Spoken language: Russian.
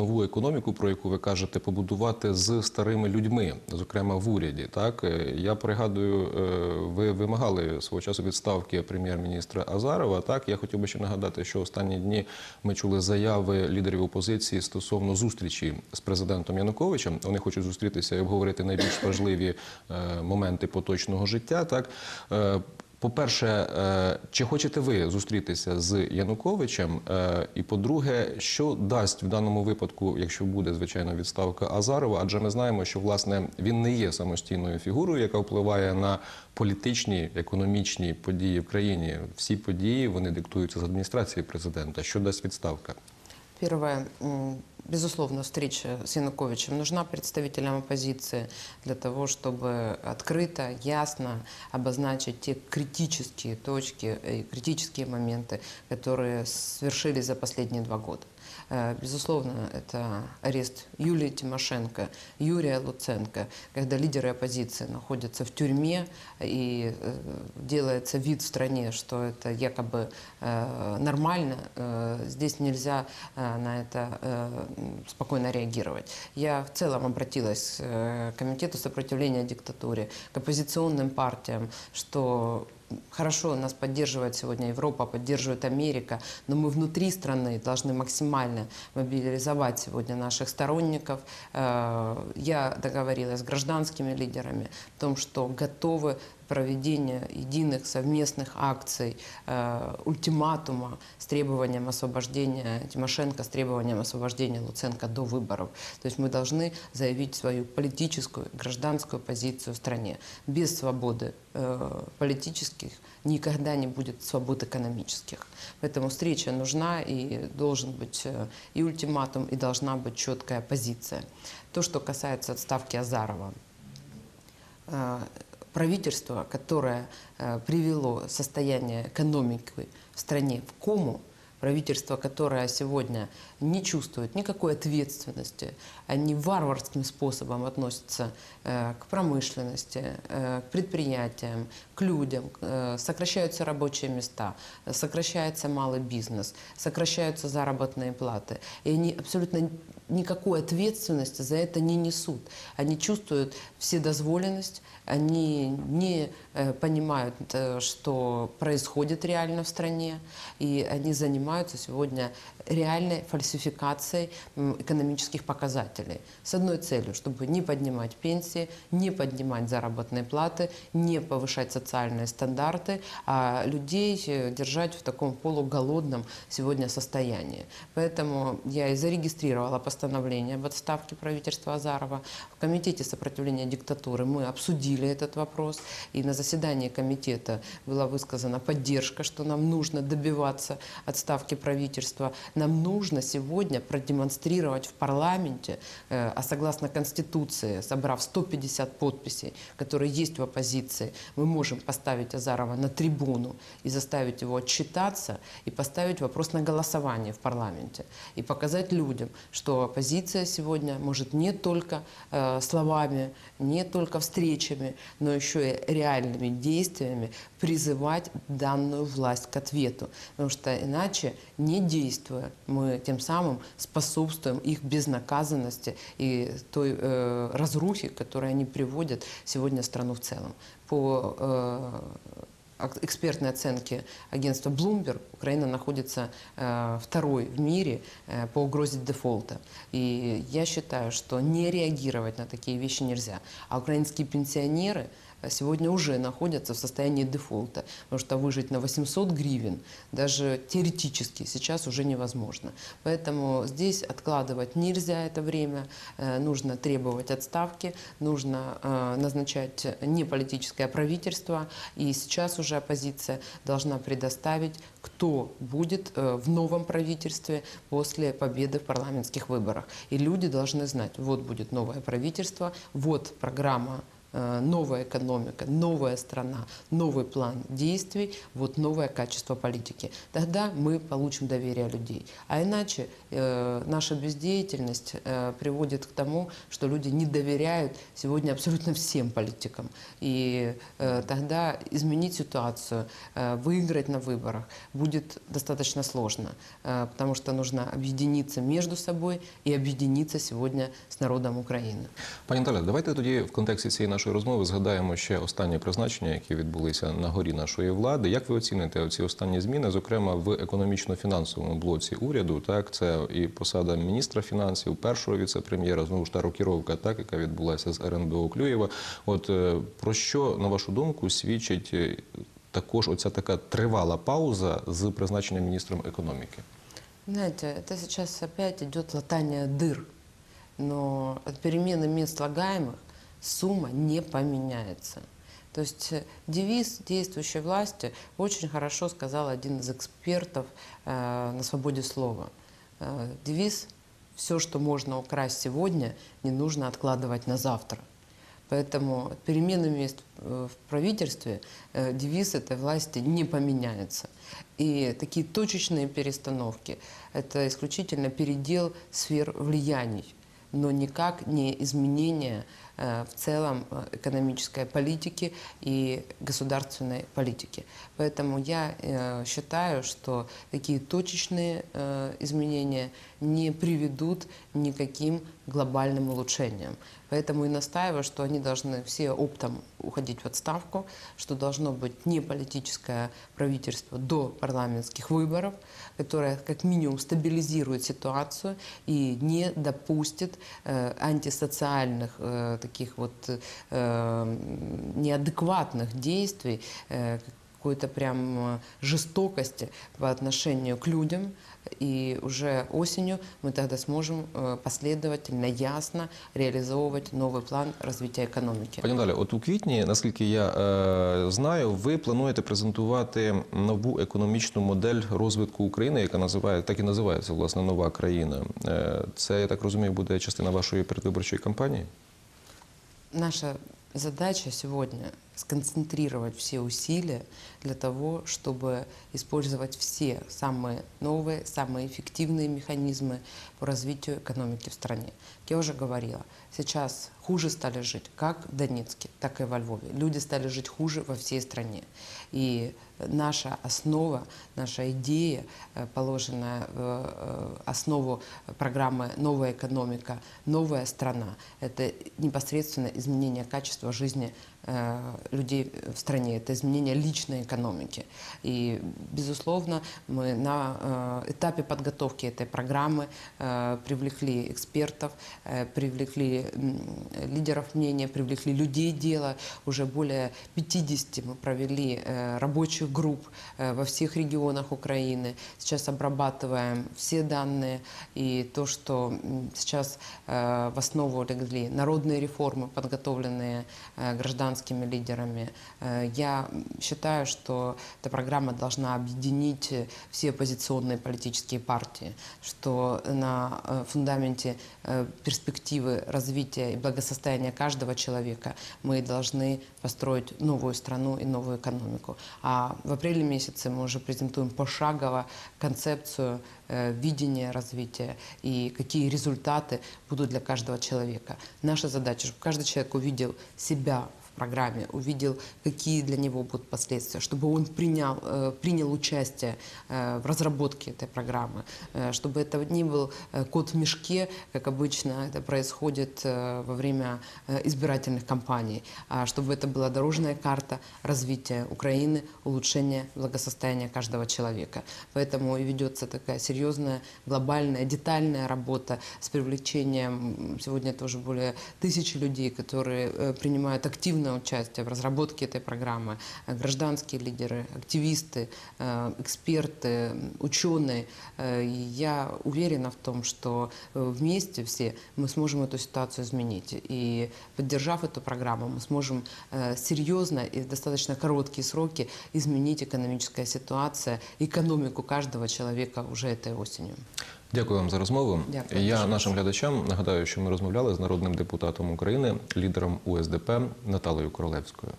Нову економіку, про яку ви кажете, побудувати з старими людьми, зокрема в уряді. Так Е, я пригадую, е, ви вимагали свого часу відставки прем'єр-міністра Азарова. Так я хотів би ще нагадати, що останні дні ми чули заяви лідерів опозиції стосовно зустрічі з президентом Януковичем. Вони хочуть зустрітися і обговорити найбільш важливі е, моменти поточного життя. Так по-перше, е, чи хочете ви зустрітися з Януковичем? Е, І по-друге, що дасть в даному випадку, якщо буде звичайно відставка Азарова? Адже ми знаємо, що власне він не є самостійною фігурою, яка впливає на політичні, економічні події в країні. Всі події вони диктуються з адміністрації президента. Що дасть відставка? Первое, безусловно, встреча с Януковичем нужна представителям оппозиции для того, чтобы открыто, ясно обозначить те критические точки и критические моменты, которые свершились за последние два года. Э, Безусловно, это арест Юлии Тимошенко, Юрия Луценко, когда лидеры оппозиции находятся в тюрьме и э, делается вид в стране, что это якобы э, нормально, здесь нельзя на это спокойно реагировать. Я в целом обратилась к Комитету сопротивления диктатуре, к оппозиционным партиям, что Хорошо, нас поддерживает сегодня Европа, поддерживает Америка, но мы внутри страны должны максимально мобилизовать сегодня наших сторонников. Э, Я договорилась с гражданскими лидерами о том, что готовы проведение единых совместных акций, э, ультиматума с требованием освобождения Тимошенко, с требованием освобождения Луценко до выборов. То есть мы должны заявить свою политическую, гражданскую позицию в стране. Без свободы э, политических никогда не будет свобод экономических. Поэтому встреча нужна и должен быть э, и ультиматум, и должна быть четкая позиция. То, что касается отставки Азарова. Э, правительство, которое э, привело состояние экономики в стране в кому, правительство, которое сегодня не чувствует никакой ответственности, они варварским способом относятся э, к промышленности, э, к предприятиям, к людям, э, сокращаются рабочие места, сокращается малый бизнес, сокращаются заработные платы. И они абсолютно никакой ответственности за это не несут. Они чувствуют вседозволенность, они не понимают, что происходит реально в стране, и они занимаются сегодня реальной фальсификацией экономических показателей. С одной целью, чтобы не поднимать пенсии, не поднимать заработные платы, не повышать социальные стандарты, а людей э, держать в таком полуголодном сегодня состоянии. Поэтому я и зарегистрировала постановление об отставке правительства Азарова. В Комитете сопротивления диктатуры мы обсудили этот вопрос, и на заседании комитета была высказана поддержка, что нам нужно добиваться отставки правительства. Нам нужно сегодня продемонстрировать в парламенте, э, а согласно Конституции, собрав 150 подписей, которые есть в оппозиции, мы можем поставить Азарова на трибуну и заставить его отчитаться и поставить вопрос на голосование в парламенте. И показать людям, что оппозиция сегодня может не только э, словами, не только встречами, но еще и реальными действиями призывать данную власть к ответу. Потому что иначе, не действуя, мы тем самым способствуем их безнаказанности и той э, разрухе, которой они приводят сегодня страну в целом. По э, экспертной оценке агентства Bloomberg Украина находится э, второй в мире э, по угрозе дефолта. И я считаю, что не реагировать на такие вещи нельзя. А украинские пенсионеры сегодня уже находятся в состоянии дефолта, потому что выжить на 800 гривен даже теоретически сейчас уже невозможно. Поэтому здесь откладывать нельзя это время, Э, нужно требовать отставки, нужно э, назначать не политическое правительство, и сейчас уже оппозиция должна предоставить, кто будет э, в новом правительстве после победы в парламентских выборах. И люди должны знать, вот будет новое правительство, вот программа новая экономика, новая страна, новый план действий, вот новое качество политики. Тогда мы получим доверие людей. А иначе э, наша бездеятельность э, приводит к тому, что люди не доверяют сегодня абсолютно всем политикам. И э, тогда изменить ситуацию, э, выиграть на выборах будет достаточно сложно, э, потому что нужно объединиться между собой и объединиться сегодня с народом Украины. Пані Наталя, давайте тоді в контексті цієї нашої розмови згадаємо ще останні призначення, які відбулися на горі нашої влади. Як ви оціните ці останні зміни, зокрема в економічно-фінансовому блоці уряду? Так, це і посада міністра фінансів, першого віце-прем'єра, знову ж та рокіровка, так яка відбулася з РНБО Клюєва. От е, про що на вашу думку свідчить е, також оця така тривала пауза з призначенням міністром економіки? Знаете, это сейчас опять идет латание дыр, но от перемены мест слагаемых сумма не поменяется. То есть э, девиз действующей власти очень хорошо сказал один из экспертов э, на свободе слова. Э, девиз «Все, что можно украсть сегодня, не нужно откладывать на завтра». Поэтому мест э, в правительстве э, девиз этой власти не поменяется. И такие точечные перестановки – это исключительно передел сфер влияний, но никак не изменение э, в целом э, экономической политики и государственной политики. Поэтому я э, считаю, что такие точечные э, изменения не приведут никаким глобальным улучшениям. Поэтому и настаиваю, что они должны все оптом уходить в отставку, что должно быть не политическое правительство до парламентских выборов, которое как минимум стабилизирует ситуацию и не допустит э, антисоциальных э, таких вот э, неадекватных действий, э, какой-то прям э, жестокости по отношению к людям. И уже осенью мы тогда сможем э, последовательно, ясно реализовывать новый план развития экономики. Пані Далі, от у квітні, наскільки я е, знаю, ви плануєте презентувати нову економічну модель розвитку України, яка називає так і називається власне нова країна. Е, це я так розумію, буде частина вашої передвиборчої кампанії. Наша задача сегодня сконцентрировать все усилия для того, чтобы использовать все самые новые, самые эффективные механизмы по развитию экономики в стране. Я уже говорила, сейчас хуже стали жить как в Донецке, так и во Львове. Люди стали жить хуже во всей стране. И наша основа, наша идея, э, положенная в э, основу программы «Новая экономика», «Новая страна» — это непосредственно изменение качества жизни э, людей в стране, это изменение личной экономики. И, безусловно, мы на э, этапе подготовки этой программы э, привлекли экспертов, э, привлекли лидеров мнения, привлекли людей дела. Уже более 50 мы провели рабочих групп во всех регионах Украины. Сейчас обрабатываем все данные и то, что сейчас в основу легли народные реформы, подготовленные гражданскими лидерами. Э, Я считаю, что эта программа должна объединить э, все оппозиционные политические партии, что на э, фундаменте перспективы развития и благосостояния каждого человека мы должны построить новую страну и новую экономику. А в апреле месяце мы уже презентуем пошагово концепцию видение развития и какие результаты будут для каждого человека. Наша задача, чтобы каждый человек увидел себя программе, увидел, какие для него будут последствия, чтобы он принял, э, принял участие э, в разработке этой программы, э, чтобы это не был кот в мешке, как обычно это происходит во время избирательных кампаний, а чтобы это была дорожная карта развития Украины, улучшения благосостояния каждого человека. Поэтому и ведется такая серьезная, глобальная, детальная работа с привлечением, сегодня тоже более тысячи людей, которые принимают активное участие в разработке этой программы, Э, гражданские лидеры, активисты, э, эксперты, ученые. Э, Я уверена в том, что вместе все мы сможем эту ситуацию изменить. И поддержав эту программу, мы сможем серьезно и в достаточно короткие сроки изменить экономическая ситуация, экономику каждого человека уже этой осенью. Дякую вам за розмову. Дякую. Я нашим глядачам нагадаю, що ми розмовляли з народним депутатом України, лідером УСДП Наталею Королевською.